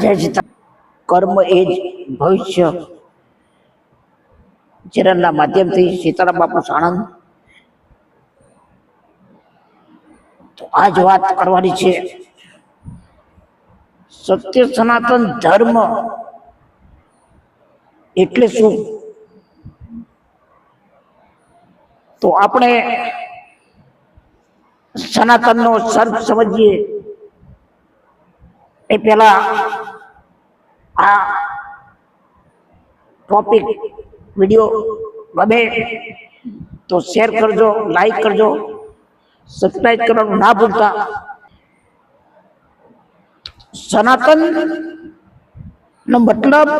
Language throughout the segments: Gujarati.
જય કર્મ એ જ ભવિષ્ય. ચેનલના માધ્યમથી સીતારામ બાપુ સાણંદ. તો જ વાત કરવાની છે. સત્ય સનાતન ધર્મ એટલે શું? તો આપણે સનાતનનો સર્પ સમજીએ. એ પેલા આ ટોપિક વીડિયો ગમે તો શેર કરજો લાઈક કરજો સબસ્ક્રાઈબ કરવાનું ના ભૂલતા. સનાતન નો મતલબ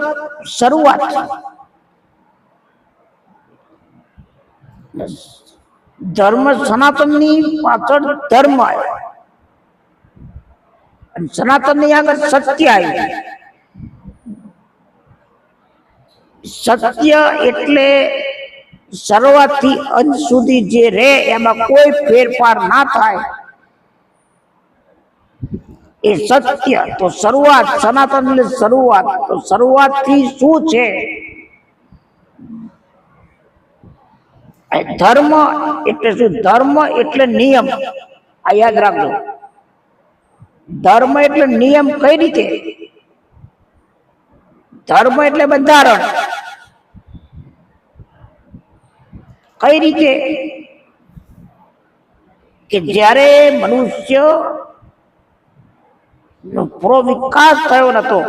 શરૂઆત. ધર્મ સનાતનની પાછળ ધર્મ આવ્યો સનાતનની આગળ સત્ય આવ્યું સત્ય એટલે શરૂઆતથી અંત સુધી જે રહે, એમાં કોઈ ફેરફાર ના થાય. એ સત્ય. તો શરૂઆત, સનાતન એટલે શરૂઆત. તો શરૂઆતથી શું છે? ધર્મ એટલે શું? ધર્મ એટલે નિયમ. આ યાદ રાખજો. ધર્મ એટલે નિયમ કઈ રીતે? ધર્મ એટલે બંધારણ. કઈ રીતે? કે જ્યારે મનુષ્ય નો પૂરો વિકાસ થયો નતો,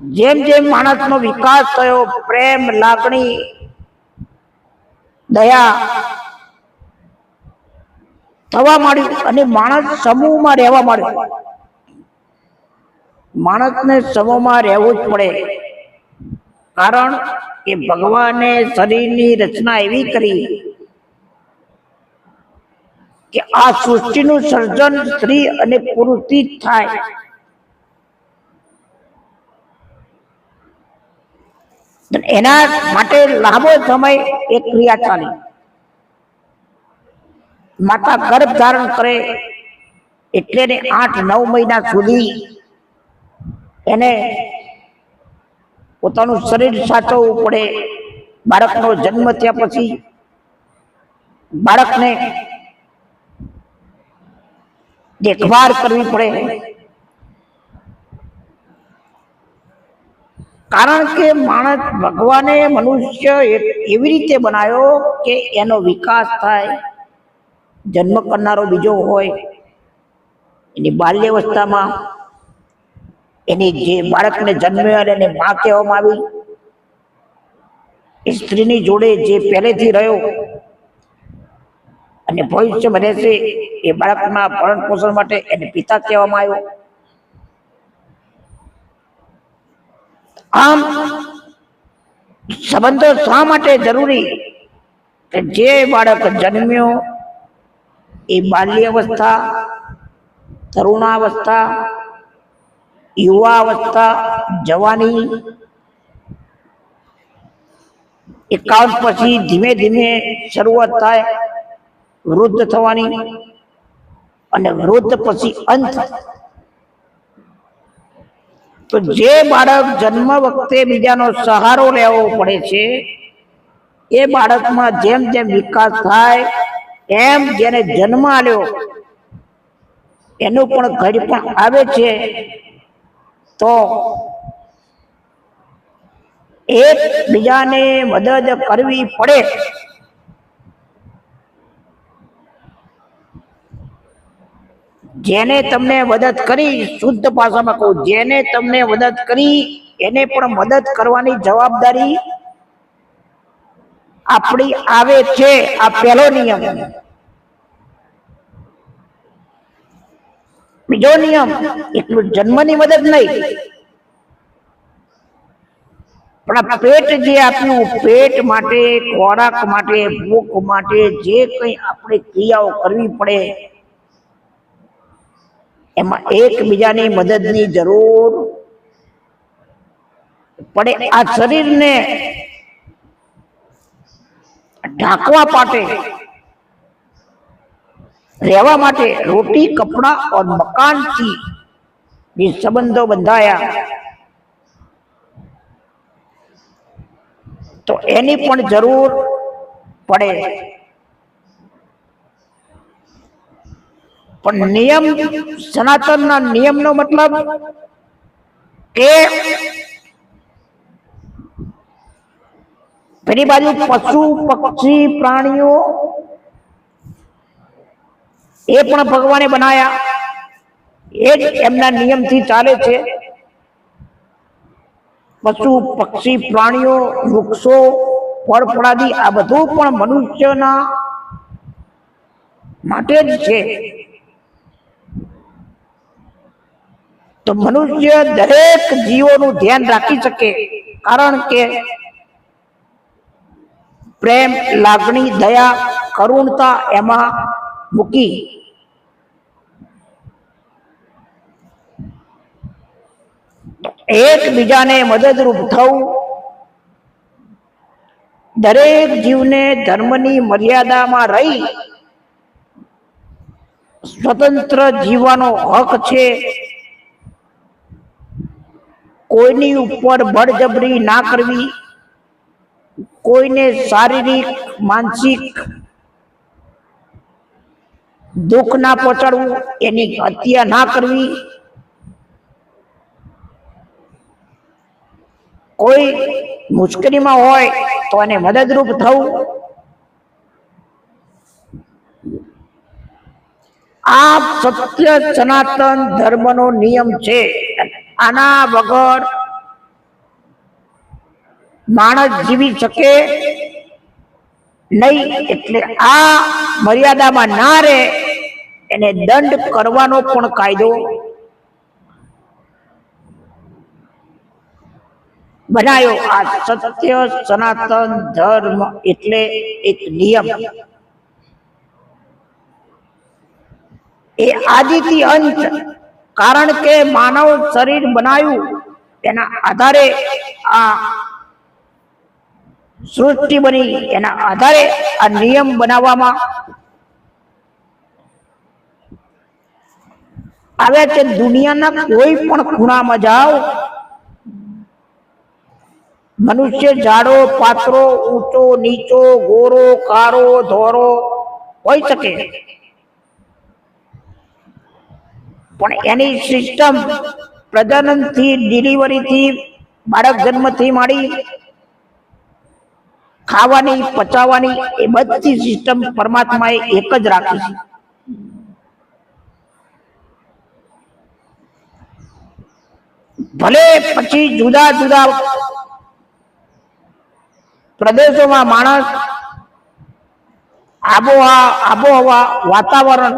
જેમ જેમ માણસનો વિકાસ થયો, પ્રેમ, લાગણી, દયા થવા માંડ્યું અને માણસ સમૂહમાં રહેવા માંડ્યો. માણસને સમૂહમાં રહેવું જ પડે. કારણ કે ભગવાને શરીરની રચના એવી કરી કે આ સૃષ્ટિનું સર્જન સ્ત્રી અને પુરુષથી થાય. એના માટે લાંબો સમય એક ક્રિયા ચાલી માતા ગર્ભ ધારણ કરે એટલે આઠ નવ મહિના સુધી એને પોતાનું શરીર સાચવવું પડે. બાળકનો જન્મ થયા પછી બાળકને દેખભાળ કરવી પડે. કારણ કે માણસ ભગવાને મનુષ્ય એવી રીતે બનાવ્યો કે એનો વિકાસ થાય, જન્મ કરનારો બીજો હોય, એની બાલ્યાવસ્થામાં એની જે બાળકને જન્મ્યો એને માં કહેવામાં આવી, એ સ્ત્રીની જોડે જે પહેલેથી રહ્યો અને ભવિષ્યમાં રહેશે, એ બાળકના ભરણ પોષણ માટે એને પિતા કહેવામાં આવ્યો. આમ, સંબંધો શા માટે જરૂરી? કે જે બાળક જન્મ્યો, એ બાલ્યાવસ્થા, તરુણાવસ્થા યુવાવસ્થા જવાની એકાવન પછી ધીમે ધીમે શરૂઆત થાય, વૃદ્ધ થવાની અને વૃદ્ધ પછી અંત. તો જે બાળક જન્મ વખતે બીજાનો સહારો લેવો પડે છે, એ બાળકમાં જેમ જેમ વિકાસ થાય, એમ જેને જન્મ આલ્યો એનું પણ ઘડી પણ આવે છે. તો એક બીજાને મદદ કરવી પડે. જેને તમને મદદ કરી શુદ્ધ ભાષામાં કહું, જેને તમને મદદ કરી એને પણ મદદ કરવાની જવાબદારી આપણી આવે છે. આ પહેલો નિયમ. બીજો નિયમ, એટલું જન્મની મદદ નહીં. પણ પેટ જે આપ્યું, પેટ માટે, ખોરાક માટે, ભૂખ માટે જે કંઈ આપણે ક્રિયાઓ કરવી પડે, એમાં એકબીજાની મદદની જરૂર પડે. આ શરીરને ઢાંકવા માટે રહેવા માટે રોટી, કપડા और મકાનથી જે સંબંધો બંધાયા. તો એની પણ જરૂર પડે. પણ નિયમ સનાતનના નિયમનો મતલબ કે પેલી બાજુ પશુ, પક્ષી, પ્રાણીઓ એ પણ ભગવાને બનાયા. એ જ એમના નિયમથી ચાલે છે. પશુ, પક્ષી, પ્રાણીઓ, વૃક્ષો, ફળ, ફળાદી, આ બધું પણ મનુષ્યના માટે જ છે. તો મનુષ્ય દરેક જીવોનું ધ્યાન રાખી શકે. કારણ કે પ્રેમ, લાગણી, દયા, કરુણતા એમાં મૂકી. એકબીજાને મદદરૂપ થવું. દરેક જીવને ધર્મની મર્યાદામાં રહી. સ્વતંત્ર જીવવાનો હક છે. કોઈની ઉપર બળજબરી ના કરવી. કોઈને શારીરિક, માનસિક દુઃખ ના પહોંચાડવું એની હત્યા ના કરવી. કોઈ મુશ્કેલીમાં હોય તો એને મદદરૂપ થવું. આ સત્ય સનાતન ધર્મનો નિયમ છે. આના વગર માણસ જીવી શકે નહીં. એટલે આ મર્યાદામાં ના રહે. એને દંડ કરવાનો પણ કાયદો. બનાવ્યો આ સત્ય સનાતન ધર્મ એટલે એક નિયમ. એ આદિથી અંત, કારણ કે માનવ શરીર બનાવ્યું એના આધારે આ સૃષ્ટિ બની, એના આધારે આ નિયમ બનાવવામાં આવ્યા છે દુનિયાના કોઈ પણ ખૂણામાં જાઓ, મનુષ્ય જાડો પાતળો ઊંચો, નીચો, ગોરો, કારો, ધોરો હોઈ શકે. પણ એની સિસ્ટમ પ્રજનનથી, ડિલિવરીથી, બાળક જન્મથી માંડી, ખાવાની, પચાવવાની એ બધી સિસ્ટમ પરમાત્માએ એક જ રાખી છે. ભલે પછી જુદા જુદા પ્રદેશોમાં માણસ આબોહવા આબોહવા વાતાવરણ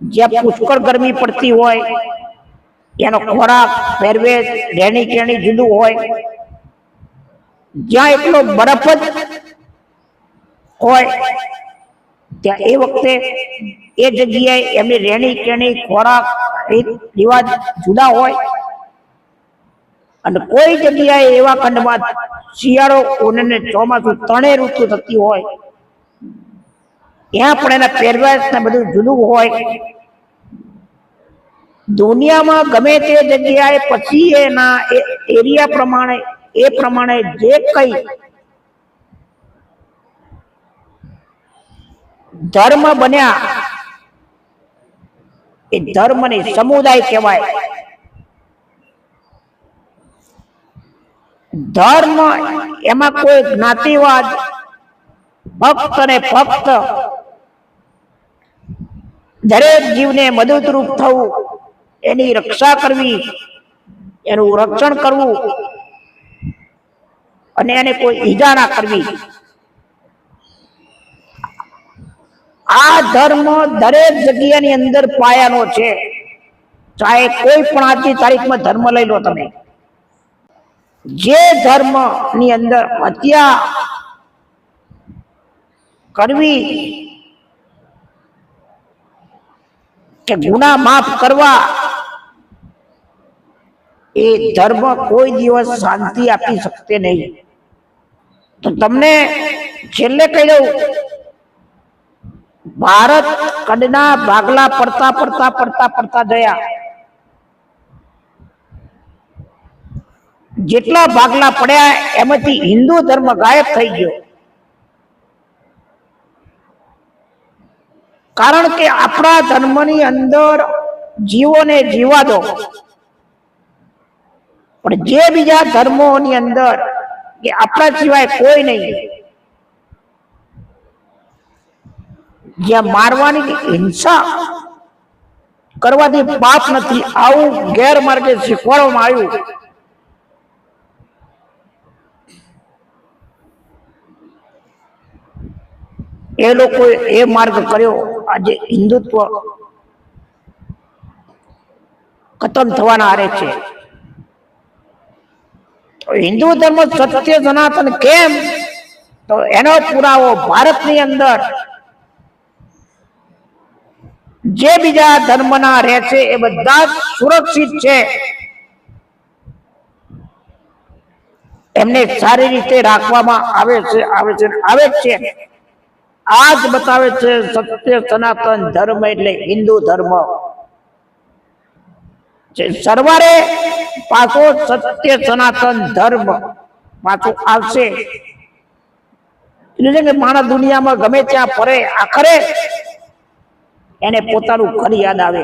જ્યાં પુષ્કળ ગરમી પડતી હોય એનો ખોરાક, પહેરવેશ, રહેણી કેણી જુદું હોય, જ્યાં એટલો બરફ જ હોય ત્યાં એ વખતે એ જગ્યાએ એમની રહેણી કેણી ખોરાક રિવાજ જુદા હોય. અને કોઈ જગ્યાએ એવા ખંડમાં શિયાળો ઉનને ચોમાસું ત્રણેય ઋતુ થતી હોય, ત્યાં પણ એના પહેરવેશ ને બધું જુદું હોય. દુનિયામાં ગમે તે જગ્યાએ પછી એના એરિયા પ્રમાણે, એ પ્રમાણે જે કઈ ધર્મ બન્યા. એ ધર્મને સમુદાય કહેવાય. ધર્મ એમાં કોઈ જ્ઞાતિવાદ, ભક્ત ને ફક્ત દરેક જીવને મદદરૂપ થવું, એની રક્ષા કરવી, એનું રક્ષણ કરવું, અને એને કોઈ ઈજા ના કરવી. આ ધર્મ દરેક જગ્યાની અંદર પાયાનો છે. ચાહે કોઈ પણ આજની તારીખમાં ધર્મ લઈ લો તમે. જે ધર્મની અંદર હત્યા કરવી કે ગુના માફ કરવા, એ ધર્મ કોઈ દિવસ શાંતિ આપી શકતે નહીં. તો તમને છેલ્લે કહી દઉં ભારત કડના ભાગલા પડતા પડતા પડતા પડતા ગયા. જેટલા ભાગલા પડ્યા એમાંથી હિન્દુ ધર્મ ગાયબ થઈ ગયો. કારણ કે આપણા ધર્મની અંદર જીવોને જીવા દો. પણ જે બીજા ધર્મોની અંદર કે આપણા સિવાય કોઈ નહીં. જ્યાં મારવાની હિંસા કરવાથી પાપ નથી, આવું ગેરમાર્ગે શીખવાડવામાં આવ્યું. એ લોકોએ એ માર્ગ કર્યો. આજે હિન્દુત્વ ખતમ થવાના આરે છે. હિન્દુ ધર્મ સત્ય સનાતન કેમ? તો એનો પુરાવો ભારતની અંદર જે બીજા ધર્મના રહે છે એ બધા સુરક્ષિત છે. એમને સારી રીતે રાખવામાં આવે છે આવે છે આવે છે. આ જ બતાવે છે સત્ય સનાતન ધર્મ એટલે હિન્દુ ધર્મ. સરવારે પાછો સત્ય સનાતન ધર્મ પાછો આવશે. માણસ દુનિયામાં ગમે ત્યાં ફરે, આખરે એને પોતાનું ઘર યાદ આવે.